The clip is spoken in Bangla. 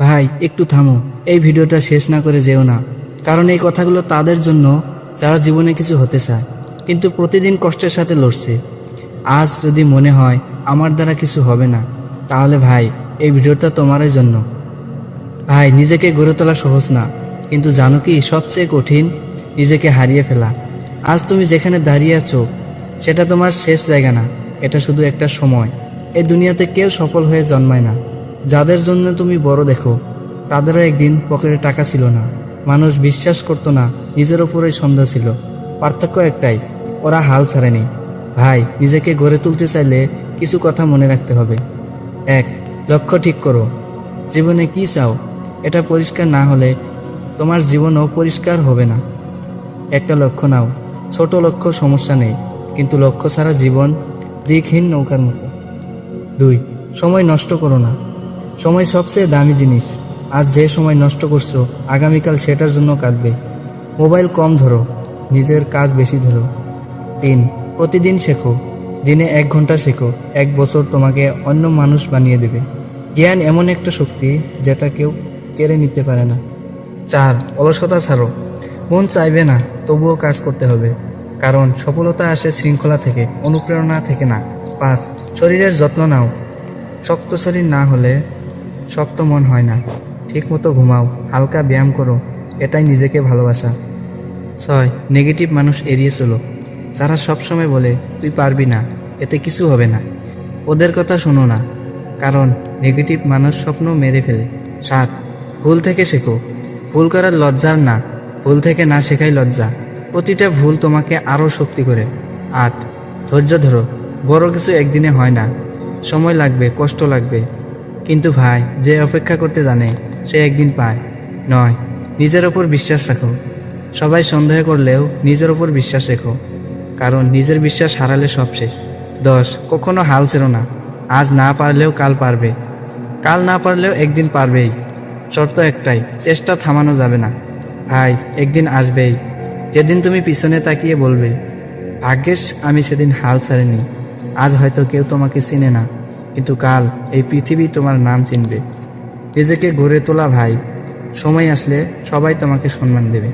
ভাই, একটু থামো। এই ভিডিওটা শেষ না করে যেও না। কারণ এই কথাগুলো তাদের জন্য যারা জীবনে কিছু হতে চায়, কিন্তু প্রতিদিন কষ্টের সাথে লড়ছে। আজ যদি মনে হয় আমার দ্বারা কিছু হবে না, তাহলে ভাই, এই ভিডিওটা তোমারই জন্য। ভাই, নিজেকে গড়ে তোলা সহজ না, কিন্তু জানো কি সবচেয়ে কঠিন? নিজেকে হারিয়ে ফেলা। আজ তুমি যেখানে দাঁড়িয়ে আছো, সেটা তোমার শেষ জায়গা না, এটা শুধু একটা সময়। এই দুনিয়াতে কেউ সফল হয়ে জন্মায় না। যাদের জন্য তুমি বড় দেখো, তাদেরও একদিন পকেটে টাকা ছিল না। মানুষ বিশ্বাস করতো না, নিজের ওপরেই সন্দেহ ছিল। পার্থক্য একটাই, ওরা হাল ছাড়েনি। ভাই, নিজেকে গড়ে তুলতে চাইলে কিছু কথা মনে রাখতে হবে। এক, লক্ষ্য ঠিক করো। জীবনে কি চাও, এটা পরিষ্কার না হলে তোমার জীবনও পরিষ্কার হবে না। একটা লক্ষ্য নাও, ছোট লক্ষ্য সমস্যা নেই, কিন্তু লক্ষ্য ছাড়া জীবন দিকহীন নৌকার মতো। দুই, সময় নষ্ট করো না। সময় সবচেয়ে দামি জিনিস। আজ যে সময় নষ্ট করছ, আগামীকাল সেটার জন্য কাঁদবে। মোবাইল কম ধরো, নিজের কাজ বেশি ধরো। তিন, প্রতিদিন শেখো, দিনে এক ঘণ্টা শেখো, এক বছর তোমাকে অন্য মানুষ বানিয়ে দেবে। জ্ঞান এমন একটা শক্তি যেটা কেউ কেড়ে নিতে পারে না। চার, অলসতা ছাড়ো। মন চাইবে না, তবুও কাজ করতে হবে। কারণ সফলতা আসে শৃঙ্খলা থেকে, অনুপ্রেরণা থেকে না। পাঁচ, শরীরের যত্ন নাও। শক্ত শরীর না হলে শক্ত মন হয় না। ঠিকমতো ঘুমাও, হালকা ব্যায়াম করো, এটাই নিজেকে ভালোবাসা। ছয় নেগেটিভ মানুষ এড়িয়ে চলো। যারা সবসময় বলে, তুই পারবি না, এতে কিছু হবে না। ওদের কথা শোনো না, কারণ নেগেটিভ মানুষ স্বপ্ন মেরে ফেলে। সাত, ভুল থেকে শেখো। ভুল করার লজ্জার না, ভুল থেকে না শেখাই লজ্জা। প্রতিটা ভুল তোমাকে আরও শক্তি করে। আট, ধৈর্য ধরো। বড় কিছু একদিনে হয় না। সময় লাগবে, কষ্ট লাগবে। কিন্তু ভাই, যে অপেক্ষা করতে জানে, সে একদিন পায়। নয়, নিজের ওপর বিশ্বাস রাখো। সবাই সন্দেহ করলেও নিজের ওপর বিশ্বাস রেখো। কারণ নিজের বিশ্বাস হারালে সব শেষ। দশ, কখনো হাল ছেড়ো না। আজ না পারলেও কাল পারবে। কাল না পারলেও একদিন পারবেই। শর্ত একটাই, চেষ্টা থামানো যাবে না। ভাই, একদিন আসবেই। যেদিন তুমি পিছনে তাকিয়ে বলবে, ভাগ্যেশ, আমি সেদিন হাল ছাড়িনি। আজ হয়তো কেউ তোমাকে চিনে না। কিন্তু কাল এই পৃথিবী তোমার নাম চিনবে। নিজেকে গড়ে তোলা ভাই, সময় আসলে সবাই তোমাকে সম্মান দেবে।